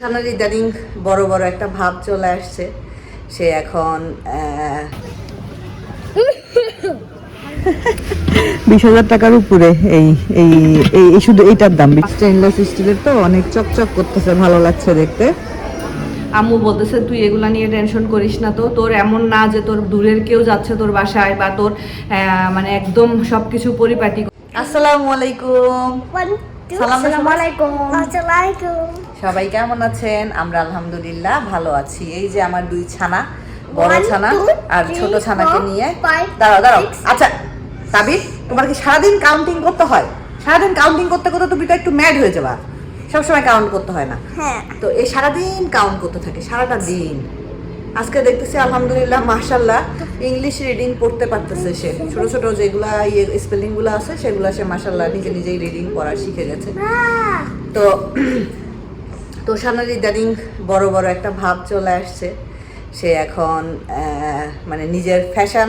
খানার ইদানিং বড় বড় একটা ভাব চলে আসছে। সে এখন বিশ হাজার টাকার উপরে এই এই এই শুধু এইটার দাম। স্টেনলেস স্টিলের তো অনেক চকচক করতেছে ভালো লাগছে দেখতে। আম্মু বলতেছে তুই এগুলা নিয়ে টেনশন করিস না তো। তোর এমন না যে তোর দূরের কেউ যাচ্ছে তোর বাসায় বা তোর আহ, মানে একদম সবকিছু পরিপাটি আসসালামু আলাইকুম। সবাই কেমন আছেন? আমরা আলহামদুলিল্লাহ ভালো আছি। এই যে আমার দুই ছানা বড় ছানা আর ছোট ছানাকে নিয়ে। দাঁড়াও দাঁড়াও। আচ্ছা তাবির তোমার কি সারাদিন কাউন্টিং করতে হয়? সারাদিন কাউন্টিং করতে করতে তুমি তো একটু ম্যাড হয়ে যাবা। সবসময় কাউন্ট করতে হয় না। হ্যাঁ। তো এই সারাদিন কাউন্ট করতে থাকে সারাটা দিন। আজকে দেখতেছি, আলহামদুলিল্লাহ মাশাল্লাহ ইংলিশ রিডিং পড়তে পারতেছে সে। ছোট ছোট যেগুলা ইয়ে স্পেলিংগুলো আছে, সেগুলো সে মাশাল্লাহ নিজে নিজেই রিডিং পড়া শিখে গেছে। তো তোষানের ইদানিং বড় বড় একটা ভাব চলে আসছে। সে এখন মানে নিজের ফ্যাশন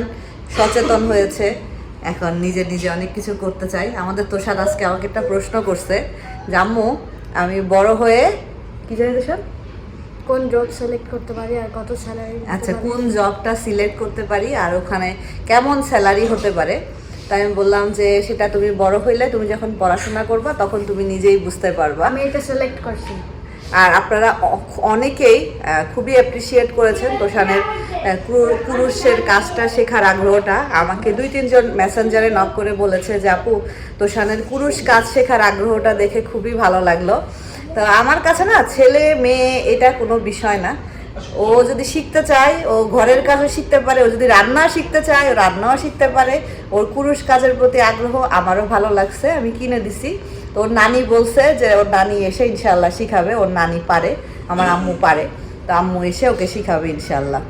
সচেতন হয়েছে। এখন নিজে নিজে অনেক কিছু করতে চাই। আমাদের তোষার আজকে আমাকে একটা প্রশ্ন করছে, জাম্মু, আমি বড় হয়ে কি জানি তোষার? কোন জব সিলেক্ট করতে পারি আর কত স্যালারি আচ্ছা কোন জবটা সিলেক্ট করতে পারি আর ওখানে কেমন স্যালারি হতে পারে? তাই আমি বললাম যে সেটা তুমি বড় হইলে তুমি যখন পড়াশোনা করবা তখন তুমি নিজেই বুঝতে পারবা। আমি এটা সিলেক্ট করছি। আর আপনারা অনেকেই খুবই অ্যাপ্রিসিয়েট করেছেন তোষানের পুরুষের কাজটা শেখার আগ্রহটা। আমাকে দুই তিনজন মেসেঞ্জারে নক করে বলেছে যে আপু তোষানের পুরুষ কাজ শেখার আগ্রহটা দেখে খুবই ভালো লাগল। তো আমার কাছে না ছেলে, মেয়ে, এটা কোনো বিষয় না। ও যদি শিখতে চায়, ও ঘরের কাজও শিখতে পারে, ও যদি রান্না শিখতে চায়, ও রান্নাও শিখতে পারে। ওর পুরুষ কাজের প্রতি আগ্রহ আমারও ভালো লাগছে, আমি কিনে দিছি। তো ওর নানি বলছে যে, ওর নানি এসে ইনশাল্লাহ শিখাবে, ওর নানি পারে, আমার আম্মু পারে। তো আম্মু এসে ওকে শিখাবে ইনশাল্লাহ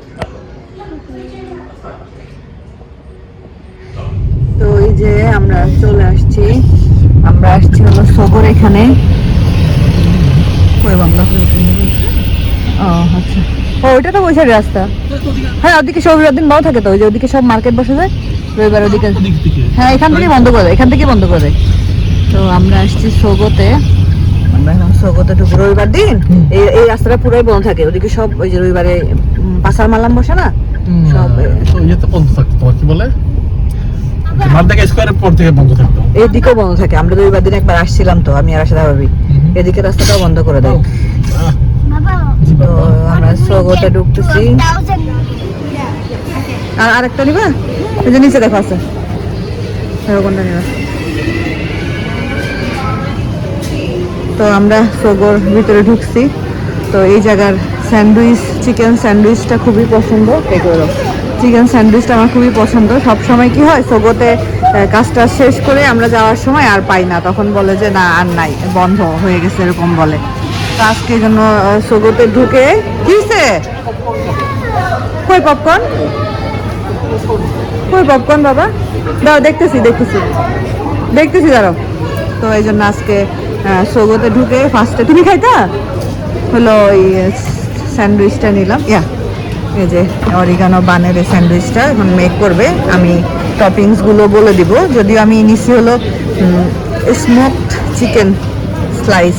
তো এই যে আমরা চলে আসছি, আমরা আসছি হলো সবর এখানে। কই বাংলা। ও আচ্ছা। ও ওইটা তো বৈশাখ রাস্তা। হ্যাঁ ওদিকে সব দিন বন্ধ থাকে তো ওই যে ওদিকে সব মার্কেট বসে যায় রবিবার ওদিকে হ্যাঁ এখান থেকে বন্ধ করে দেয় এখান থেকে বন্ধ করে। দেয় তো আমরা আসছি সোগোতে। আমরা এখন সোগোতে ঢুকবো। রবিবার দিন? এই এই রাস্তাটা পুরোই বন্ধ থাকে। ওদিকে সব ওই যে রবিবারে পাসার মালাম বসে না? সব বলে? মাদ্দাকা স্কোয়ারের পর থেকে বন্ধ থাকতো। এইদিকেও বন্ধ থাকে। আমরা রবিবার দিন একবার আসছিলাম তো আমি আর রাশেদা ভাবি। এদিকে রাস্তাটাও বন্ধ করে দেয়। তো আমরা সোগোতে ঢুকতেছি। আর আরেকটা নিবা? ওই যে নিচে দেখো আছে। কোনটা নিবা। তো আমরা সোগোর ভিতরে ঢুকছি। তো এই জায়গার স্যান্ডউইচ চিকেন স্যান্ডউইচটা খুবই পছন্দ। এগুলো চিকেন স্যান্ডউইচটা আমার খুবই পছন্দ। সব সময় কি হয়, সোগোতে কাজটা শেষ করে আমরা যাওয়ার সময় আর পাই না। তখন বলে যে, না, আর নাই, বন্ধ, হয়ে গেছে, এরকম বলে। তো আজকে জন্য সোগোতে ঢুকে কিসে কই পপকর্ন কই পপকর্ন বাবা? দাও, দেখতেছি দেখতেছি। দেখতেছি, দাঁড়াও। তো এই জন্য আজকে সোগোতে ঢুকে ফার্স্টে তুমি খাইতা? হলো ওই স্যান্ডউইচটা নিলাম। ইয়া। এই যে অরিগানো বানের স্যান্ডউইচটা এখন মেক করবে, আমি টপিংসগুলো বলে দিব। যদিও আমি নিছি হলো স্মোকড চিকেন স্লাইস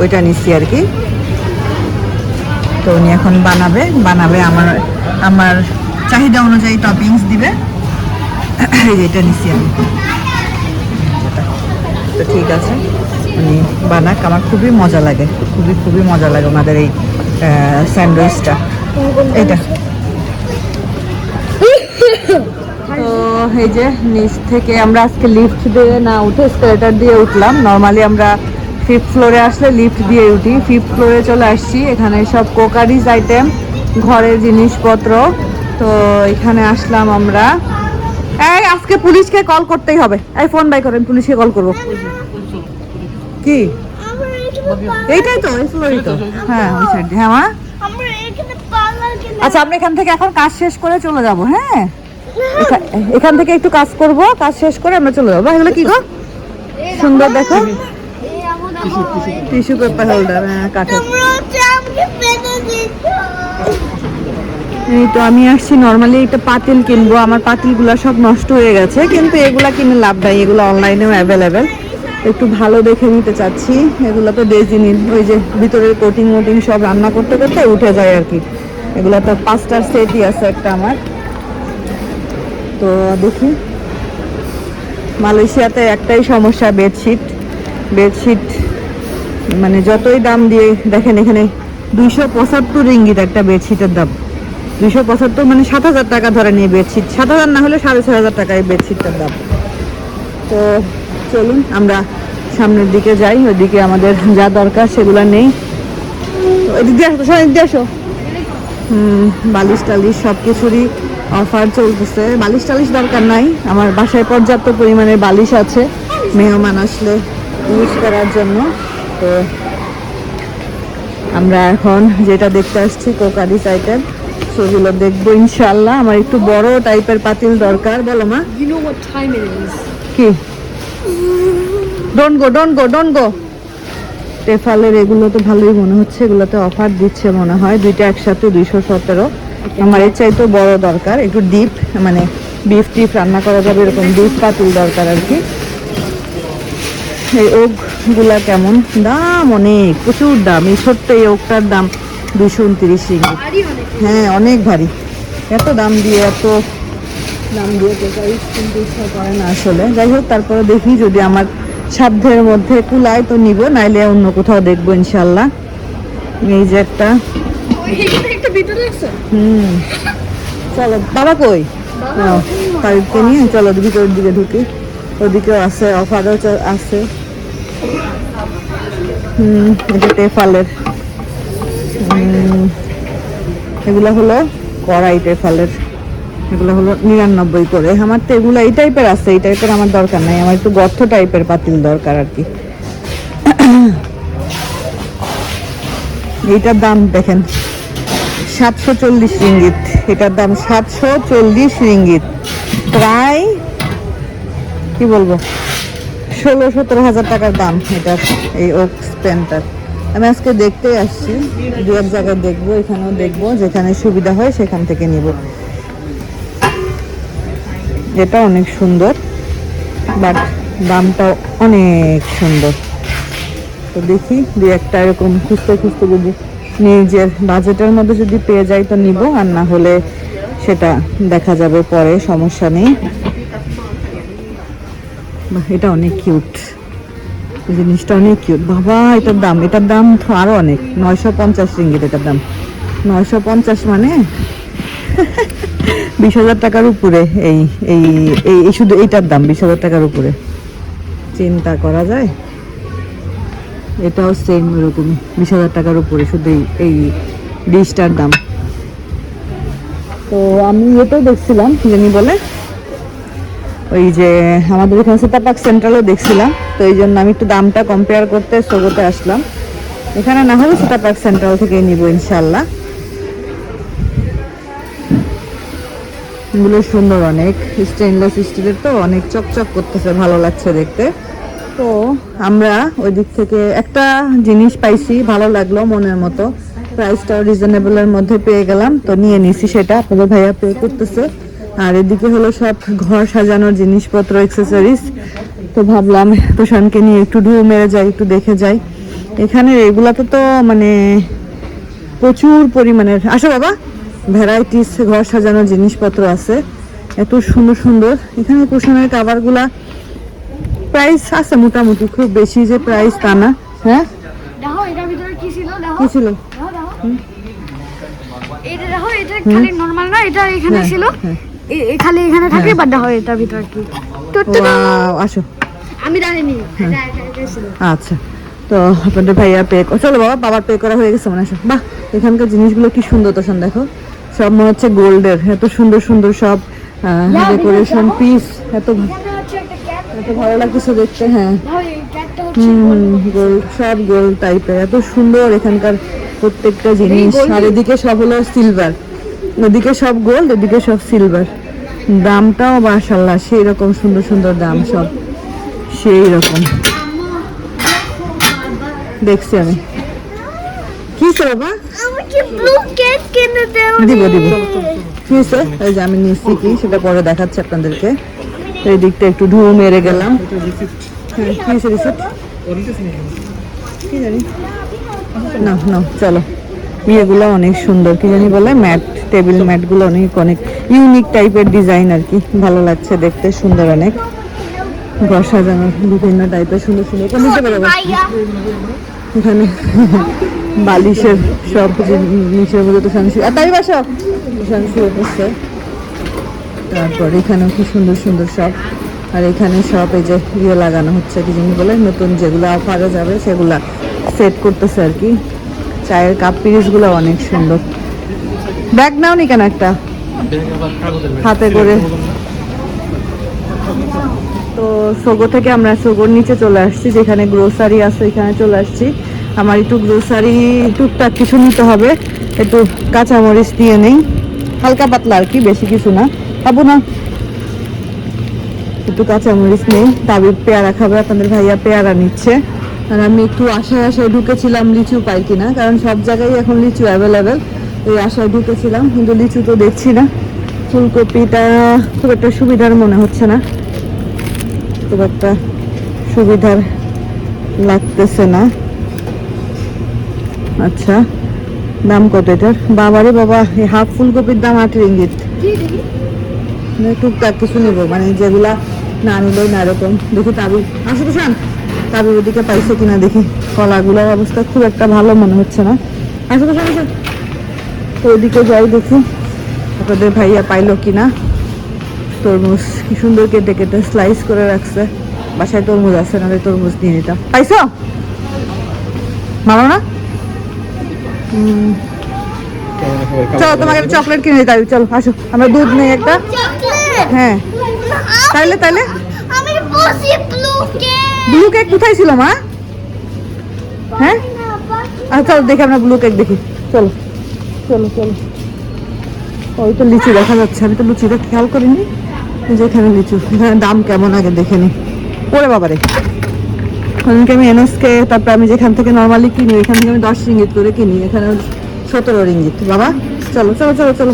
ওইটা নিচ্ছি আর কি। তো উনি এখন বানাবে বানাবে আমার আমার চাহিদা অনুযায়ী টপিংস দিবে। এটা নিচ্ছি আমি। তো ঠিক আছে, উনি বানাক, আমার খুবই মজা লাগে, খুবই খুবই মজা লাগে ওনাদের এই স্যান্ডউইচটা। তো এই যে নিচ থেকে আমরা আজকে লিফট দিয়ে না উঠে স্কেলেটার দিয়ে উঠলাম। নর্মালি আমরা ফিফথ ফ্লোরে আসলে লিফট দিয়ে উঠি। ফিফথ ফ্লোরে চলে আসছি। এখানে সব কোকারিজ আইটেম ঘরের জিনিসপত্র। তো এখানে আসলাম আমরা। এই, আজকে পুলিশকে কল করতেই হবে। এই ফোন বাই করেন, পুলিশকে কল করব। কি? এইটাই তো, এই ফ্লোরই তো। হ্যাঁ ওই হ্যাঁ মা আমরা এখানে পার্লার কিনে আচ্ছা আমরা এখান থেকে এখন কাজ শেষ করে চলে যাব হ্যাঁ? এখান থেকে একটু কাজ করব, কাজ শেষ করে আমরা চলে যাব। এগুলো কি গো? সুন্দর দেখো। টিস্যু পেপার হোল্ডার হ্যাঁ কাঠের। এই তো আমি আসছি নর্মালি একটা পাতিল কিনবো, আমার পাতিলগুলো সব নষ্ট হয়ে গেছে, কিন্তু এগুলা কিনে লাভ নাই, এগুলো অনলাইনেও অ্যাভেলেবেল একটু ভালো দেখে নিতে চাচ্ছি, এগুলো তো ডেজিনিন ওই যে ভিতরের কোটিং মোটিং সব রান্না করতে করতে উঠে যায় আর কি। এগুলো তো পাঁচটার সেটই আছে একটা আমার। তো দেখি। মালয়েশিয়াতে একটাই সমস্যা বেডশিট বেডশিট মানে যতই দাম দিয়ে, দেখেন এখানে দুইশো পঁচাত্তর রিঙ্গিত একটা বেডশিটের দাম। দুইশো পঁচাত্তর মানে সাত হাজার টাকা ধরে নিয়ে বেডশিট সাত হাজার না হলে সাড়ে ছয় হাজার টাকা এই বেডশিটটার দাম। তো চলুন, আমরা সামনের দিকে যাই। ওইদিকে আমাদের যা দরকার সেগুলো নেই। এদিক দিয়ে আসো এদিক দিয়ে আসো। বালিশ টালিশ সব কিছুরই অফার চলতেছে। বালিশ টালিশ দরকার নাই। আমার বাসায় পর্যাপ্ত পরিমাণের বালিশ আছে। মেহমান আসলে ইউজ করার জন্য। তো আমরা এখন যেটা দেখতে আসছি কোকারি সাইটের সেগুলো দেখব ইনশাল্লাহ আমার একটু বড় টাইপের পাতিল দরকার বলো মা? কি? Don't go don't go don't go টেফালের এগুলো তো ভালোই মনে হচ্ছে এগুলোতে অফার দিচ্ছে মনে হয়। দুইটা একসাথে দুইশো সতেরো। আমার এর চাইতে বড় দরকার একটু ডিপ মানে বিফ টিপ রান্না করা যাবে এরকম ডিপ পাতিল দরকার আর কি। এই ওকগুলা কেমন? দাম অনেক প্রচুর দাম। এই ছোট্ট এই ওকটার দাম দুশো উনত্রিশ হ্যাঁ অনেক ভারী। এত দাম দিয়ে এত দাম দিয়ে কিনতে ইচ্ছা করে না আসলে। যাই হোক তারপরে দেখি যদি আমার সাধ্যের মধ্যে কুলায় তো নিব নাইলে অন্য কোথাও দেখব ইনশাল্লাহ। এই যে একটা। হুম। চলো বাবা কই? তারিখকে নিয়ে চলো ভিতরের দিকে ঢুকি। ওদিকেও আছে অফারও আছে। হুম এটা টেফালের এগুলো হলো কড়াই টেফালের এগুলো হলো নিরানব্বই করে। আমার তো এগুলো এই টাইপের আছে, এই টাইপের আমার দরকার নাই, আমার একটু গর্ত টাইপের পাতিল দরকার আর কি। এইটার দাম দেখেন, সাতশো চল্লিশ রিঙ্গিত। এটার দাম সাতশো চল্লিশ রিঙ্গিত। প্রায়, কি বলব, ষোলো সতেরো হাজার টাকার দাম এটার, এই ওক স্প্যানটার আমি আজকে দেখতে আসছি দু এক জায়গায় দেখব, এখানেও দেখব, যেখানে সুবিধা হয় সেখান থেকে নিব। এটা অনেক সুন্দর, বাট দামটাও অনেক সুন্দর। তো দেখি দু একটা এরকম খুঁজতে খুঁজতে যদি নিজের বাজেটের মধ্যে যদি পেয়ে যাই তো নিব, আর না হলে সেটা দেখা যাবে পরে, সমস্যা নেই। এটা অনেক কিউট। জিনিসটা অনেক কিউট। বাবা, এটার দাম এটার দাম তো আরও অনেক। নয়শো পঞ্চাশ রিঙ্গিত এটার দাম। নয়শো পঞ্চাশ মানে? বিশ হাজার টাকার উপরে এই এই এই শুধু এইটার দাম, বিশ হাজার টাকার উপরে। চিন্তা করা যায়? এটাও সেম এরকমই, বিশ হাজার টাকার উপরে, শুধু এই এই ডিশটার দাম। তো আমি এটাও দেখছিলাম জানি বলে? ওই যে আমাদের এখানে সেতাপাক সেন্ট্রালও দেখছিলাম, তো এই জন্য আমি একটু দামটা কম্পেয়ার করতে, সোগোতে আসলাম। এখানে না হলে সেতাপাক সেন্ট্রাল থেকে নিব ইনশাল্লাহ এগুলো সুন্দর অনেক। স্টেনলেস স্টিলের তো অনেক চকচক করতেছে, ভালো লাগছে দেখতে। তো আমরা ওই দিক থেকে একটা জিনিস পাইছি, ভালো লাগল মনের মতো। প্রাইসটাও রিজনেবলের মধ্যে পেয়ে গেলাম, তো নিয়ে নিছি সেটা, আপনাদের ভাইয়া পে করতেছে। আর এদিকে হলো সব ঘর সাজানোর জিনিসপত্র এক্সেসরিজ তো ভাবলাম তোষানকে নিয়ে একটু ঢু মেরে যাই, একটু দেখে যাই। এখানে এগুলাতে তো মানে প্রচুর পরিমাণের, আসো বাবা। ভ্যারাইটিস ঘর সাজানোর জিনিসপত্র আছে। এত সুন্দর সুন্দর। এখানে কুশনের কাভারগুলা প্রাইস আছে মোটামুটি খুব বেশি যে প্রাইস তা না। হ্যাঁ? দেখো এটার ভিতরে কি ছিল? দেখো। কি ছিল? দেখো দেখো। এটা দেখো এটা খালি নরমাল না এটা এখানে হ্যাঁ, ছিল। হ্যাঁ। খালি এখানে থাকে বাট দেখো ভিতরে কি? Wow, আসো। আমি জানিনি আচ্ছা। তো আপনাদের ভাইয়া পে চলো বাবা বাবার পে করা হয়ে গেছে মনে হয় বাহ এখানকার জিনিসগুলো কি সুন্দর তোষণ দেখো। সব মনে হচ্ছে গোল্ডের এত সুন্দর সুন্দর সব ডেকোরেশন পিস এত এত ভালো লাগতেছে দেখতে হ্যাঁ। গোল্ড সব গোল্ড টাইপের এত সুন্দর এখানকার প্রত্যেকটা জিনিস। আর এদিকে সব হলো সিলভার ওদিকে সব গোল্ড এদিকে সব সিলভার দামটাও মাশাল্লাহ সেই রকম সুন্দর সুন্দর দাম সব সেই রকম দেখছি আমি। কি বাবা? আমাকে ব্লু ক্যাট কিনে দাও দিব দিব। কি হয়েছে? এই যে আমি নিচ্ছি কি? সেটা পরে দেখাচ্ছি আপনাদেরকে। এই দিকটা একটু ঢু মেরে গেলাম। হ্যাঁ কি হয়েছে রিসিপ্ট? কি জানি? না না চলো। ইয়েগুলো অনেক সুন্দর। কি জানি বলে? ম্যাট টেবিল ম্যাটগুলো অনেক অনেক ইউনিক টাইপের ডিজাইন আর কি। ভালো লাগছে দেখতে সুন্দর অনেক। ঘর সাজানো বিভিন্ন টাইপের সুন্দর সুন্দর কোন দিকে বেরোবো? এখানে বালিশের সব জিনিসের মধ্যে তো শান্তি আর তাই বাসা। শান্তি করছে তারপর এখানেও কি সুন্দর সুন্দর সব আর এখানে সব এই যে ইয়ে লাগানো হচ্ছে কি জিনিস বলে নতুন যেগুলো অফারে যাবে সেগুলা সেট করতেছে আর কি। চায়ের কাপ পিরিসগুলো অনেক সুন্দর। ব্যাগ নাও নি কেন একটা? হাতে করে। সোগো থেকে আমরা সোগোর নিচে চলে আসছি, যেখানে গ্রোসারি আছে এখানে চলে আসছি। আমার একটু গ্রোসারি টুকটাক কিছু নিতে হবে, একটু কাঁচামরিচ দিয়ে নেই। হালকা পাতলা আর কি, বেশি কিছু না। পাবো না। একটু কাঁচামরিচ নেই। তাবির পেয়ারা খাবে, আপনাদের ভাইয়া পেয়ারা নিচ্ছে। আর আমি একটু আশায় আশায় ঢুকেছিলাম লিচু পাই কিনা, কারণ সব জায়গায় এখন লিচু অ্যাভেলেবেল এই আশায় ঢুকেছিলাম, কিন্তু লিচু তো দেখছি না। ফুলকপিটা খুব একটা সুবিধার মনে হচ্ছে না। খুব একটা সুবিধার লাগতেছে না। আচ্ছা দাম কত এটার? বাবারে বাবা, এই হাফ ফুলকপির দাম আট রিঙ্গিত। টুকটাক কিছু নেব মানে যেগুলা না নিলেও না এরকম। দেখি তাবি, আসো তো শান তাবি ওদিকে পাইছে কিনা দেখি। কলাগুলোর অবস্থা খুব একটা ভালো মনে হচ্ছে না। আসো তো শান তো ওদিকে যাই দেখি, আপনাদের ভাইয়া পাইলো কিনা। তরমুজ কি সুন্দর কেটে কেটে স্লাইস করে রাখছে। বাসায় তরমুজ আছে নাহলে তরমুজ নিয়ে নিতাম। পাইছো? ভালো না? চলো তোমাকে একটা চকলেট কিনে দিতে চলো আসো। আমরা দুধ নেই একটা। হ্যাঁ। তাইলে তাইলে। আমি ব্লু কেক কোথায় ছিল মা? হ্যাঁ? আচ্ছা চলো দেখি আমরা ব্লু কেক দেখি। চলো চলো চলো। ওই তো লিচু দেখা যাচ্ছে আমি তো লুচিটা খেয়াল করিনি। এই যে এখানে লিচু দাম কেমন আগে দেখে নি। ওরে বাবারে। ওদিনকে আমি এনএসকে তারপর আমি যেখান থেকে নর্মালি কিনি এখান থেকে আমি দশ রিঙ্গিত করে কিনি। এখানে সতেরো রিঙ্গিত। বাবা চলো চলো চলো চলো।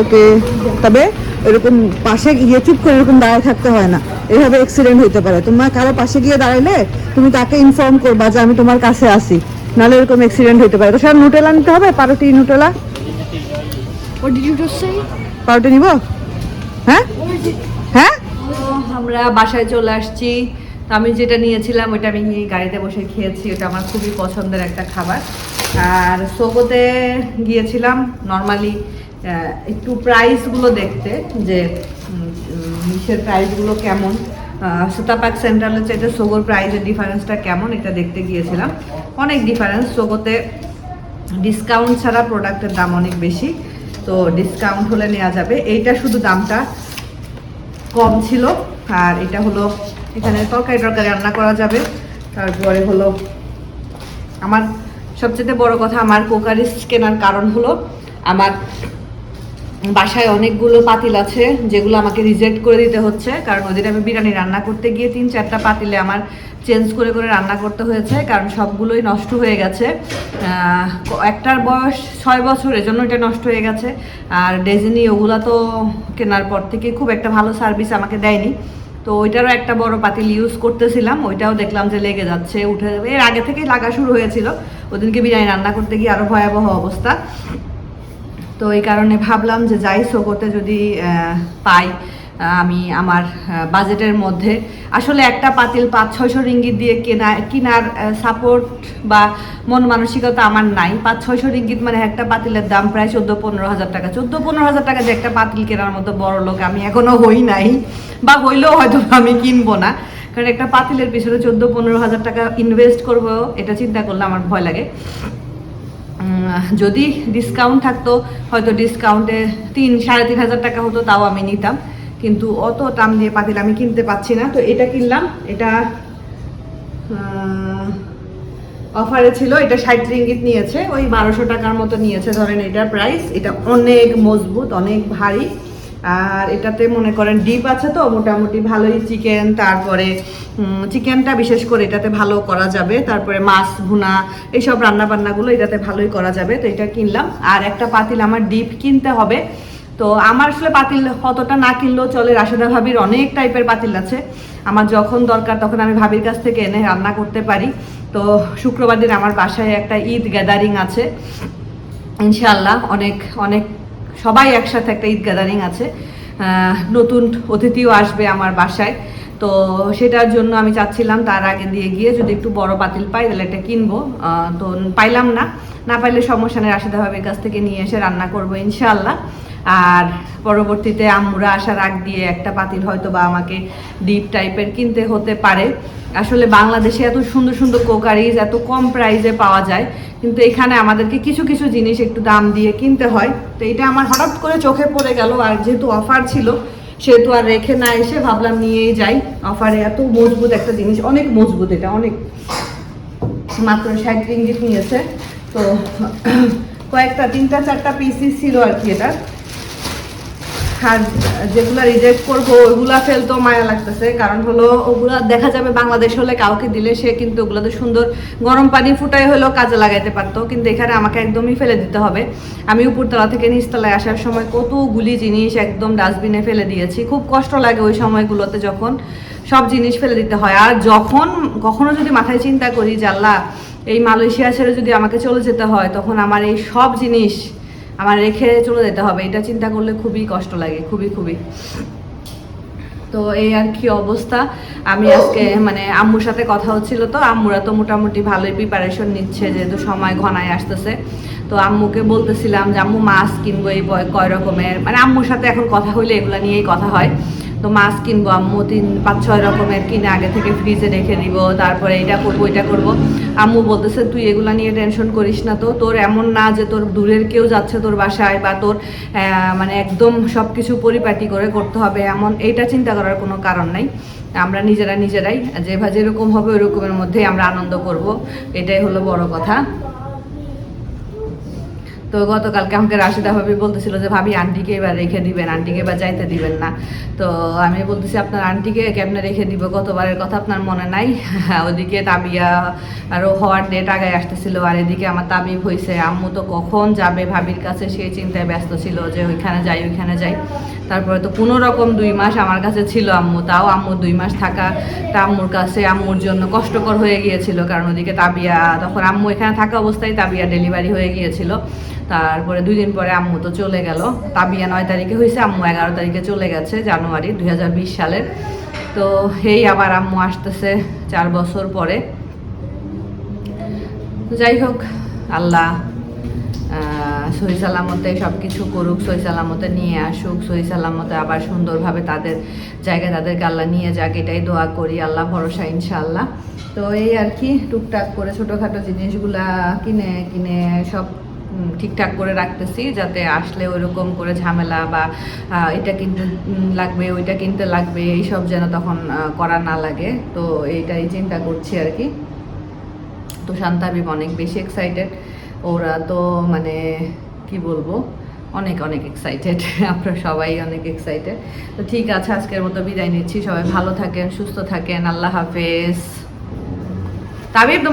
ওকে তবে এরকম পাশে গিয়ে চুপ করে এরকম দাঁড়ায় থাকতে হয় না। এভাবে অ্যাক্সিডেন্ট হতে পারে। তোমার কারও পাশে গিয়ে দাঁড়াইলে তুমি তাকে ইনফর্ম করবা যে আমি তোমার কাছে আসি নাহলে এরকম অ্যাক্সিডেন্ট হতে পারে। তো স্যার নুটেলা নিতে হবে পারোটি Nutella What did you just say? পারোটি নিব? হ্যাঁ? হ্যাঁ? আমরা বাসায় চলে আসছি। আমি যেটা নিয়েছিলাম ওটা আমি গাড়িতে বসে খেয়েছি। ওটা আমার খুবই পছন্দের একটা খাবার। আর সোগোতে গিয়েছিলাম। নর্মালি একটু প্রাইসগুলো দেখতে, যে মিশের প্রাইসগুলো কেমন। সুতাপাক সেন্ট্রালের চাইতে সোগোর প্রাইসের ডিফারেন্সটা কেমন, এটা দেখতে গিয়েছিলাম। অনেক ডিফারেন্স সোগোতে ডিসকাউন্ট ছাড়া প্রোডাক্টের দাম অনেক বেশি। তো ডিসকাউন্ট হলে নেওয়া যাবে। এইটা শুধু দামটা কম ছিল, আর এটা হলো এখানে তরকারি টরকারি রান্না করা যাবে। তারপরে হলো আমার সবচেয়ে বড় কথা, আমার কোকারিস কেনার কারণ হলো আমার বাসায় অনেকগুলো পাতিল আছে, যেগুলো আমাকে রিজেক্ট করে দিতে হচ্ছে। কারণ ওদের আমি বিরিয়ানি রান্না করতে গিয়ে তিন চারটা পাতিলে আমার চেঞ্জ করে করে রান্না করতে হয়েছে, কারণ সবগুলোই নষ্ট হয়ে গেছে। একটার বয়স ছয় বছর, এজন্য এটা নষ্ট হয়ে গেছে। আর ডেজিনি, ওগুলা তো কেনার পর থেকে খুব একটা ভালো সার্ভিস আমাকে দেয়নি। তো ওইটারও একটা বড় পাতিল ইউজ করতেছিলাম, ওইটাও দেখলাম যে লেগে যাচ্ছে, উঠে এর আগে থেকেই লাগা শুরু হয়েছিল। ওদিনকে বিরিয়ানি রান্না করতে গিয়ে আরও ভয়াবহ অবস্থা। তো এই কারণে ভাবলাম যে যাই সোগোতে যদি পাই আমি আমার বাজেটের মধ্যে। আসলে একটা পাতিল পাঁচ, ছয়শো রিঙ্গিত দিয়ে কেনা, কেনার সাপোর্ট বা মন মানসিকতা আমার নাই। পাঁচ, ছয়শো রিঙ্গিত মানে একটা পাতিলের দাম প্রায় চোদ্দ, পনেরো হাজার টাকা। চোদ্দ, পনেরো হাজার টাকা যে একটা পাতিল কেনার মতো বড় লোক আমি এখনও হই নাই। বা হইলেও হয়তো আমি কিনবো না। কারণ একটা পাতিলের পিছনে চোদ্দ, পনেরো হাজার টাকা ইনভেস্ট করব, এটা চিন্তা করলে আমার ভয় লাগে। যদি ডিসকাউন্ট থাকতো, হয়তো ডিসকাউন্টে তিন, সাড়ে তিন হাজার টাকা হতো, তাও আমি নিতাম। কিন্তু অত দাম দিয়ে পাতিল আমি কিনতে পাচ্ছি না। তো এটা কিনলাম। এটা অফারে ছিল। এটা ষাট রিঙ্গিত নিয়েছে। ওই বারোশো টাকার মতো নিয়েছে ধরেন এটার প্রাইস এটা অনেক মজবুত, অনেক ভারী। আর এটাতে মনে করেন ডিপ আছে তো, মোটামুটি ভালোই চিকেন তারপরে চিকেনটা বিশেষ করে এটাতে ভালো করা যাবে। তারপরে মাছ, ভুনা, এইসব রান্না বান্নাগুলো এটাতে ভালোই করা যাবে। তো এটা কিনলাম। আর একটা পাতিল আমার ডিপ কিনতে হবে। তো আমার আসলে পাতিল অতটা না কিনলেও চলে। রাশেদা ভাবির অনেক টাইপের পাতিল আছে। আমার যখন দরকার তখন আমি ভাবির কাছ থেকে এনে রান্না করতে পারি। তো শুক্রবার দিন আমার বাসায় একটা ঈদ গ্যাদারিং আছে। ইনশাআল্লাহ অনেক অনেক, সবাই একসাথে একটা ঈদ গ্যাদারিং আছে। নতুন অতিথিও আসবে আমার বাসায়। তো সেটার জন্য আমি চাচ্ছিলাম তার আগে দিয়ে গিয়ে যদি একটু বড় পাতিল পাই তাহলে এটা কিনবো। তো পাইলাম না। না পাইলে সমস্যা নেই, রাশেদা ভাবির কাছ থেকে নিয়ে এসে রান্না করব ইনশাআল্লাহ। আর পরবর্তীতে আম্মুরা আসার আগ দিয়ে একটা পাতিল হয়তো বা আমাকে ডিপ টাইপের কিনতে হতে পারে। আসলে বাংলাদেশে এত সুন্দর সুন্দর কোকারিজ, এত কম প্রাইসে পাওয়া যায়, কিন্তু এখানে আমাদেরকে কিছু কিছু জিনিস একটু দাম দিয়ে কিনতে হয়। তো এটা আমার হঠাৎ করে চোখে পড়ে গেল, আর যেহেতু অফার ছিল, সেহেতু আর রেখে না এসে ভাবলাম নিয়েই যাই। অফারে এত মজবুত একটা জিনিস, অনেক মজবুত এটা, অনেক। মাত্র ষাট রিঙ্গিত নিয়েছে। তো, কয়েকটা, তিনটা, চারটা পিসই ছিল আর কি এটা। যেগুলো রিজেক্ট করব, ওইগুলা ফেলতেও মায়া লাগতেছে। কারণ হলো, ওগুলা দেখা যাবে বাংলাদেশ হলে কাউকে দিলে সে কিন্তু ওগুলোতে সুন্দর গরম পানি ফুটাই হলেও কাজে লাগাইতে পারতো। কিন্তু এখানে আমাকে একদমই ফেলে দিতে হবে। আমি উপরতলা থেকে নিচতলায় আসার সময় কতগুলি জিনিস একদম ডাস্টবিনে ফেলে দিয়েছি। খুব কষ্ট লাগে ওই সময়গুলোতে যখন সব জিনিস ফেলে দিতে হয়। আর যখন কখনো যদি মাথায় চিন্তা করি যে, আল্লাহ, এই মালয়েশিয়া ছেড়ে যদি আমাকে চলে যেতে হয়, তখন আমার এই সব জিনিস আমার রেখে চলে যেতে হবে। এটা চিন্তা করলে খুবই কষ্ট লাগে, খুবই খুবই। তো এই আর কি অবস্থা। আমি আজকে মানে আম্মুর সাথে কথা হচ্ছিল তো, আম্মুরা তো মোটামুটি ভালোই প্রিপারেশন নিচ্ছে যেহেতু সময় ঘনায় আসতেছে। তো আম্মুকে বলতেছিলাম যে, আম্মু, মাছ কিনবো এই কয় রকমের? মানে আম্মুর সাথে এখন কথা হইলে এগুলো নিয়েই কথা হয়। তো মাছ কিনবো, আম্মু তিন, পাঁচ, ছয় রকমের কিনে আগে থেকে ফ্রিজে রেখে দিব, তারপরে এটা করব এটা করব। আম্মু বলতেছে, তুই এগুলা নিয়ে টেনশন করিস না তো, তোর এমন না যে তোর দূরের কেউ যাচ্ছে তোর বাসায় বা তোর মানে একদম সব কিছু পরিপাটি করে করতে হবে, এমন, এইটা চিন্তা করার কোনো কারণ নাই। আমরা নিজেরা নিজেরাই যেভাবে যেরকম হবে ওই রকমের মধ্যেই আমরা আনন্দ করব। এটাই হলো বড় কথা। তো গতকালকে আমাকে রাশিদা ভাবি বলতেছিল যে, ভাবি, আন্টিকে এবার রেখে দিবেন, আন্টিকে এবার যাইতে দিবেন না। তো আমি বলতেছি, আপনার আন্টিকে কেমনে রেখে দিব? গতবারের কথা আপনার মনে নাই? ওদিকে তাবিয়া আরও হওয়ার ডেট আগায় আসতেছিল, আর এদিকে আমার তাবিব হয়েছে আম্মু তো কখন যাবে ভাবির কাছে সেই চিন্তায় ব্যস্ত ছিল যে, ওইখানে যাই ওইখানে যাই। তারপরে তো কোনো রকম দুই মাস আমার কাছে ছিল আম্মু, তাও আম্মু দুই মাস থাকা তা আম্মুর কাছে আম্মুর জন্য কষ্টকর হয়ে গিয়েছিল। কারণ ওদিকে তাবিয়া, তখন আম্মু এখানে থাকা অবস্থায় তাবিয়া ডেলিভারি হয়ে গিয়েছিল। তারপরে দুই দিন পরে আম্মু তো চলে গেল। তাবিয়া নয় তারিখে হয়েছে আম্মু এগারো তারিখে চলে গেছে, জানুয়ারি দু হাজার বিশ সালের। তো এই আবার আম্মু আসতেছে চার বছর পরে। যাই হোক, আল্লাহ সহি সালামতে সব কিছু করুক, সহি সালামতে নিয়ে আসুক, সহি সালামতে আবার সুন্দরভাবে তাদের জায়গায় তাদেরকে আল্লাহ নিয়ে যাক, এটাই দোয়া করি, আল্লাহ ভরসা ইনশাআল্লাহ। তো এই আর কি, টুকটাক করে ছোটোখাটো জিনিসগুলা কিনে কিনে সব ঠিকঠাক করে রাখতেছি যাতে আসলে ওইরকম করে ঝামেলা বা এটা কিনতে লাগবে, ওইটা কিনতে লাগবে, এইসব যেন তখন করা না লাগে। তো এইটাই চিন্তা করছি আর কি। তো শান্তাবিব অনেক বেশি এক্সাইটেড ওরা তো মানে কি বলব, অনেক অনেক এক্সাইটেড আপনারা সবাই অনেক এক্সাইটেড তো ঠিক আছে, আজকের মতো বিদায় নিচ্ছি। সবাই ভালো থাকেন, সুস্থ থাকেন। আল্লাহ হাফেজ। তাবিব, তুমি